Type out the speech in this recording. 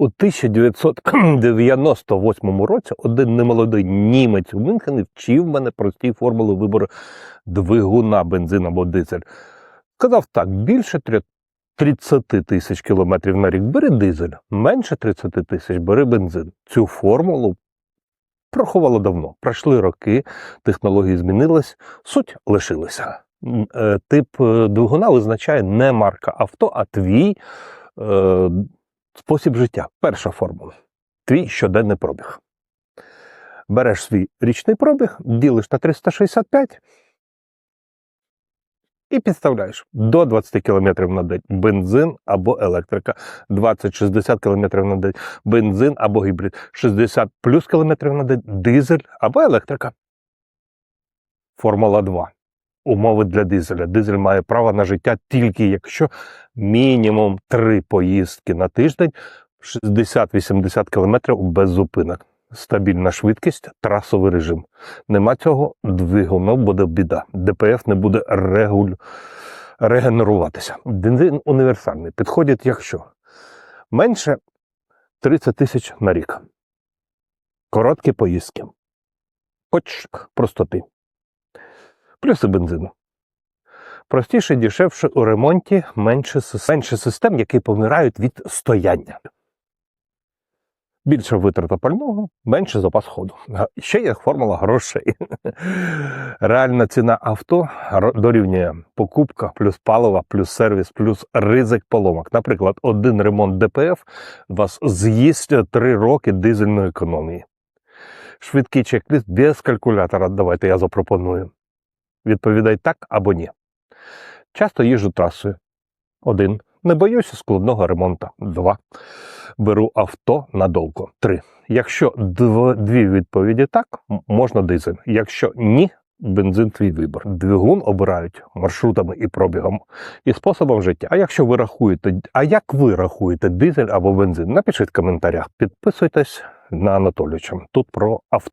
У 1998 році один немолодий німець у Мюнхені вчив мене простій формули вибору двигуна бензин або дизель. Сказав так: більше 30 тисяч кілометрів на рік бери дизель, менше 30 тисяч бери бензин. Цю формулу проховало давно. Пройшли роки, технології змінились, суть лишилася. Е, Тип е, двигуна визначає не марка авто, а твій е, спосіб життя. Перша формула. Твій щоденний пробіг. Береш свій річний пробіг, ділиш на 365 і підставляєш до 20 км на день бензин або електрика, 20-60 км на день бензин або гібрид, 60 плюс кілометрів на день дизель або електрика. Формула 2. Умови для дизеля. Дизель має право на життя тільки якщо мінімум 3 поїздки на тиждень, 60-80 км без зупинок. Стабільна швидкість, трасовий режим. Нема цього, двигуну буде біда. ДПФ не буде регуль... регенеруватися. Бензин універсальний. Підходить, якщо менше 30 тисяч на рік. Короткі поїздки. Почк Плюси бензину. Простіше, дешевше у ремонті, менше, менше систем, які помирають від стояння. Більше витрата пального, менше запас ходу. Ще є формула грошей. Реальна ціна авто дорівнює покупка плюс паливо, плюс сервіс, плюс ризик поломок. Наприклад, один ремонт ДПФ вас з'їсть 3 роки дизельної економії. Швидкий чек-ліст без калькулятора. Давайте я запропоную. Відповідай так або ні. Часто їжджу трасою. Один. Не боюся складного ремонту. Два. Беру авто надовго. Три. Якщо дв- дві відповіді так, можна дизель. Якщо ні, бензин твій вибір. Двигун обирають маршрутами і пробігом і способом життя. А якщо ви рахуєте, а як ви рахуєте дизель або бензин? Напишіть в коментарях. Підписуйтесь на Анатолійовича. Тут про авто.